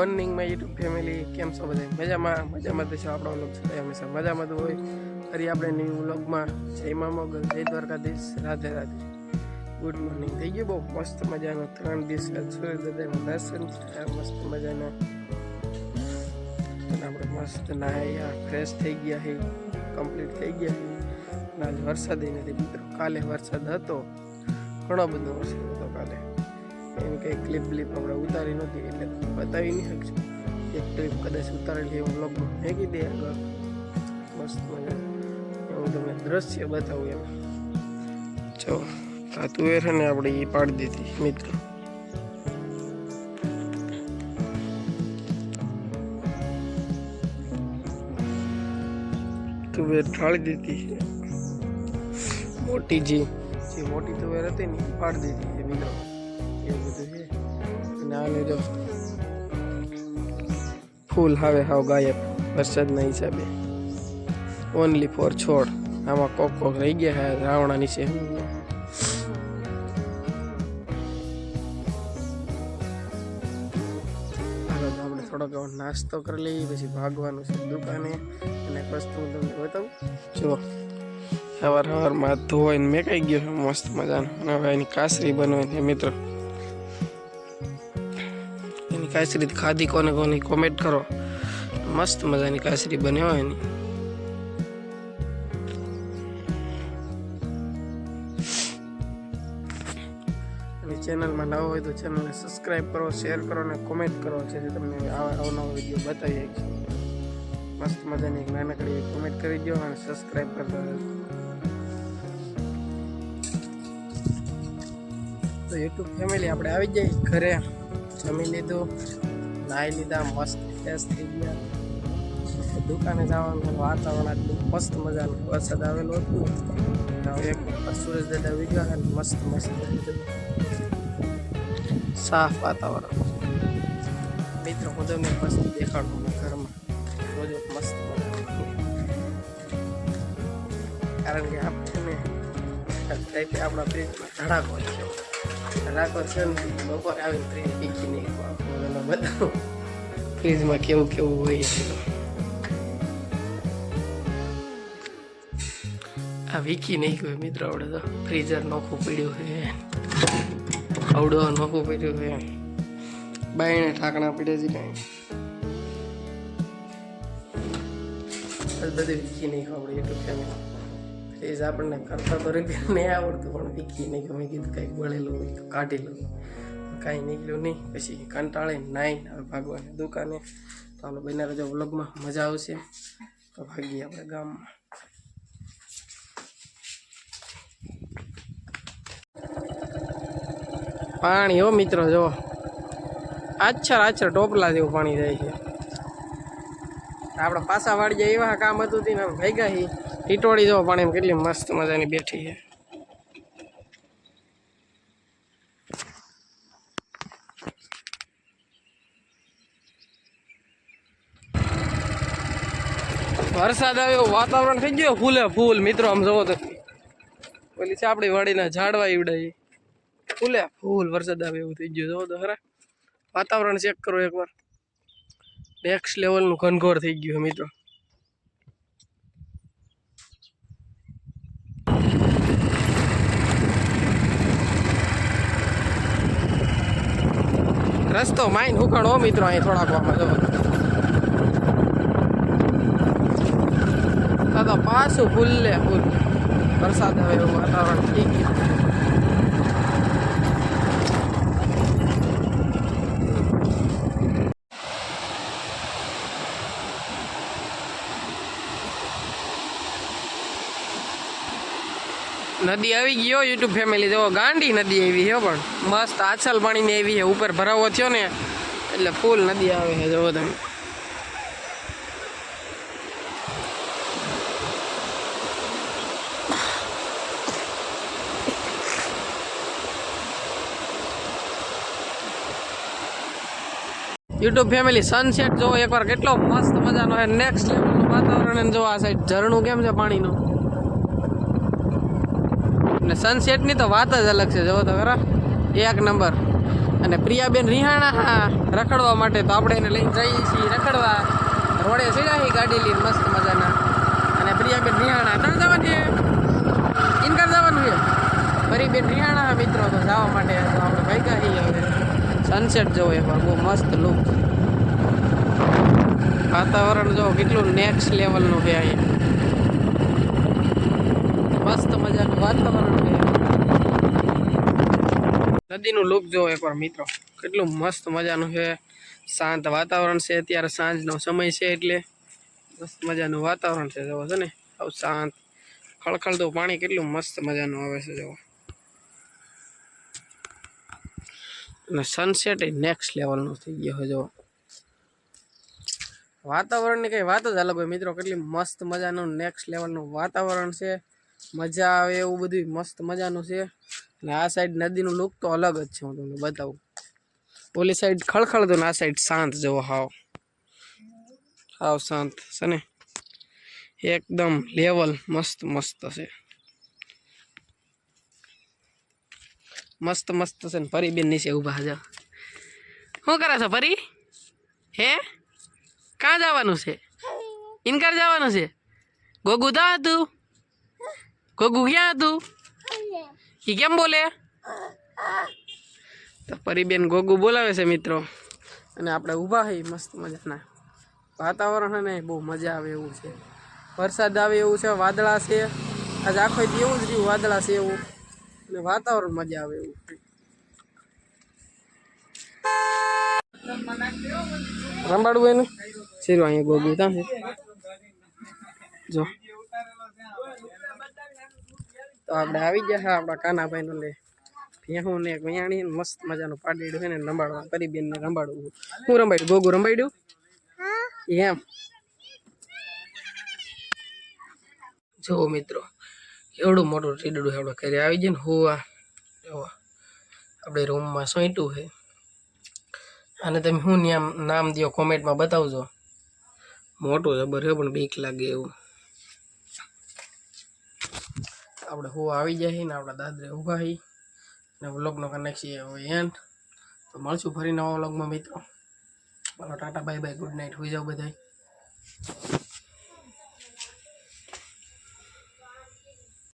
છો બધા મજામાં? મજામાં છો આપણો વ્લોગ છે હંમેશા મજામાં તો હોય. ફરી આપણે ન્યૂ વ્લોગમાં જય મા મોગલ, જય દ્વારકાધીશ. રાધે રાધે. ગુડ મોર્નિંગ થઈ ગયું બહુ મસ્ત મજાનો ત્રણ દિવસ બાદ સૂર્ય દર્શન થયા, મસ્ત મજાના. અને આપણે મસ્ત નાહ્યા ફ્રેશ થઈ ગયા છે કમ્પ્લીટ થઈ ગયા છે આજ વરસાદ નથી મિત્રો. કાલે વરસાદ હતો. ઘણો બધો વરસાદ હતો. એની કંઈ ક્લિપ બ્લિપ આપણે ઉતારી નહોતી, એટલે બતાવી નહીં શકશું. એક ક્લિપ કદાચ ઉતારેલી એવું બ્લોગમાં ફેંકી દે આગળ. મસ્ત મજા. એવું તમને દ્રશ્ય બતાવું એમ. જો, આ તુવેર છે ને આપણે એ પાડી દીધી, મિત્રો. તુવેર ઠાળી દીધી મોટી જે. મોટી તુવેર હતી ને પાડી દીધી છે, મિત્રો. અને જો ફૂલ હવે હાવ ગાયબ. વરસાદના હિસાબે. ઓનલી ફોર છોડ. આમાં કોક કોક રહી ગયા હે રાવણા નીચે. આપણે થોડોક નાસ્તો કરી લઈએ, પછી ભાગવાનું છે દુકાને. અને વસ્તુ હું તમને બતાવું. જો સવાર સવારમાં મેં મેકાઈ ગયો મસ્ત મજાનો. અને હવે એની કાસરી બનવાની મિત્રો. કાસરી ખાધી, કોને કોને કોમેન્ટ કરો. મસ્ત મજાની કાસરી બને હોય એની. ચેનલમાં નવો હોય તો ચેનલને સબસ્ક્રાઈબ કરો શેર કરો અને કોમેન્ટ કરો, જેથી તમને આવા અવનવો વીડિયો બતાવી શકીએ. મસ્ત મજાની એક નાનકડી કોમેન્ટ કરી દો અને સબસ્ક્રાઈબ કરતા રહેજો. તો યુટ્યુબ ફેમિલી આપણે આવી જઈએ ઘરે. જમી લીધું, નાહી લીધા, મસ્ત ફ્રેશ થઈ ગયા. દુકાને જવાનું વાતાવરણ આટલું મસ્ત મજાનું. વરસાદ આવેલો હતું. હવે એક સૂરજ દાદા વિગ્યા અને મસ્ત મસ્ત સાફ વાતાવરણ. મિત્રો, હું તમને મસ્ત દેખાડું ઘરમાં. રોજ મસ્ત કારણ કે આપણે ટાઈપે આપણા ફ્રીજમાં ધડાકો છે. ધડાકો છે ને, બપોરે આવીને ફ્રીજ પીકી નહીં તમને બતાવું, ફ્રીજમાં કેવું કેવું હોય આ વીકી નહીં કોઈ મિત્રો આવડે તો. ફ્રીઝર નોખું પડ્યું છે. આવડો નોખું પડ્યું છે. બાયણે ઠાકણા પડ્યા છે કાંઈ. બધું વીકી નહીં ખબર યુટ્યુબ ચેનલ ફ્રીજ આપણને કરતા તો રિપેર નહીં આવડતું. પણ વીકી નહીં, ગમે કીધું કંઈક વળેલું હોય તો કાઢી લઉં કાંઈ નીકળ્યું નહીં, પછી કંટાળે નાઈને હવે ભાગવાની દુકાને. તો આપણે બને રહેજો વ્લોગમાં મજા આવશે. તો ભાગીએ આપણે ગામમાં. પાણી હો મિત્રો જો આછર આછર ટોપલા જેવું પાણી જાય છે. આપણે પાછા વાળી જાય એવા કામ હતું ને ભેગા હી ટીટોળી પણ એમ કેટલી મસ્ત મજાની બેઠી છે. વરસાદ આવ્યો, વાતાવરણ થઈ ગયો ફૂલે ફૂલ. મિત્રો, આમ જોવો તો. પેલી છે આપણી વાડીના ઝાડવા ઈવડાઈ. ફૂલે ફૂલ વરસાદ આવે એવું થઈ ગયું. જોવો તો ખરા. વાતાવરણ ચેક કરો એકવાર. નેક્સ્ટ લેવલનું ઘનઘોર થઈ ગયું મિત્રો. રસ્તો માઇન હુકણો, મિત્રો, અહીં થોડાક જો. તો પાછું ફૂલે ફૂલ. વરસાદ એવું વાતાવરણ થઈ ગયું. નદી આવી ગયો યુટ્યુબ ફેમિલી જો ગાંડી નદી આવી છે પણ. મસ્ત આછલ પાણીની આવી છે, ઉપર ભરાવો થયો ને, એટલે ફૂલ નદી આવે છે, જોવો તમે. યુટ્યુબ ફેમિલી સનસેટ જોવો, એકવાર કેટલો મસ્ત મજાનો છે નેક્સ્ટ લેવલનું વાતાવરણ જો આ સાઈડ ઝરણું કેમ છે પાણીનું? અને સનસેટની તો વાત જ અલગ છે. જુઓ તો ખરા. એક નંબર અને પ્રિયાબેન રિહાણા રખડવા માટે તો આપણે એને લઈને જઈએ છીએ રખડવા. રોડે સીડાહી ગાડી લઈને, મસ્ત મજાના. અને પ્રિયાબેન રિહાણા ત્રણ જવાનું છે? ઇનકાર જવાનું છે? ફરીબેન રિહાણા મિત્રો, તો જવા માટે તો આપણે ભાગ્યા છીએ હવે. સનસેટ જોવો એકવાર બહુ મસ્ત લુક વાતાવરણ જો કેટલું નેક્સ્ટ લેવલનું છે અહીંયા મસ્ત મજાનું વાતાવરણ છે. નદીનું લુક જો એકવાર મિત્રો. કેટલું મસ્ત મજાનું છે. શાંત વાતાવરણ છે. અત્યારે સાંજનો સમય છે એટલે મસ્ત મજાનું વાતાવરણ છે. જવો છે ને, આવું શાંત, ખળખળતું પાણી કેટલું મસ્ત મજાનું આવે છે. જવો અને સનસેટ એ નેક્સ્ટ લેવલનું થઈ ગયો છે. જો વાતાવરણની કંઈ વાત જ અલગ હોય મિત્રો. કેટલી મસ્ત મજાનું નેક્સ્ટ લેવલનું વાતાવરણ છે. મજા આવે એવું બધું મસ્ત મજાનું છે. અને આ સાઈડ નદીનું લુક તો અલગ જ છે, હું તમને બતાવું. ઓલી સાઈડ ખળખળ તો આ સાઈડ શાંત જવો હાવ. હાવ શાંત છે ને. એકદમ લેવલ મસ્ત મસ્ત છે. મસ્ત મસ્ત છે ને પરી બેન નીચે ઊભા છે શું કરે છે ફરી? હે? ક્યાં જવાનું છે? ઇનકાર જવાનું છે? ગોગુ તા. ગોગુ ક્યાં હતું? એ કેમ બોલે? તો પરીબેન ગોગુ બોલાવે છે મિત્રો. અને આપણે ઊભા થઈ મસ્ત મજાના. વાતાવરણ ને બહુ મજા આવે એવું છે. વરસાદ આવે એવું છે વાદળા છે. આજે આખો એવું જ રહ્યું વાદળા છે એવું. અને વાતાવરણ મજા આવે એવું. રંબાડું એનું? શીરું અહીંયા ગોગુ ત્યાં જો. તો આપણે આવી ગયા હા, આપણા કાનાભાઈનું લે ભેહું ને વિયાણી મસ્ત મજાનું પાડીડું હોય ને રંબાડવા કરીબેન ને રંબાડવું હું રંબાડ્યું? ગોગું રંબાડ્યું? એમ. જુઓ મિત્રો, એવડું મોટું ટીડડું આપણે કરી આવી જાય ને હોવા જોવા આપણે રૂમમાં સોંટ્યું છે. અને તમે શું નામ નામ દો કોમેન્ટમાં બતાવજો. મોટું જબર છે પણ બીક લાગે એવું. આપણે હું આવી જાય ને આપણા દાદરે ઊભા હી. અને વ્લોગનો કનેક્શન હવે એન્ડ તો મળશું ફરી નવા વ્લોગમાં મિત્રો. ચાલો tata bye bye good night હોઈ જાઓ બધાય.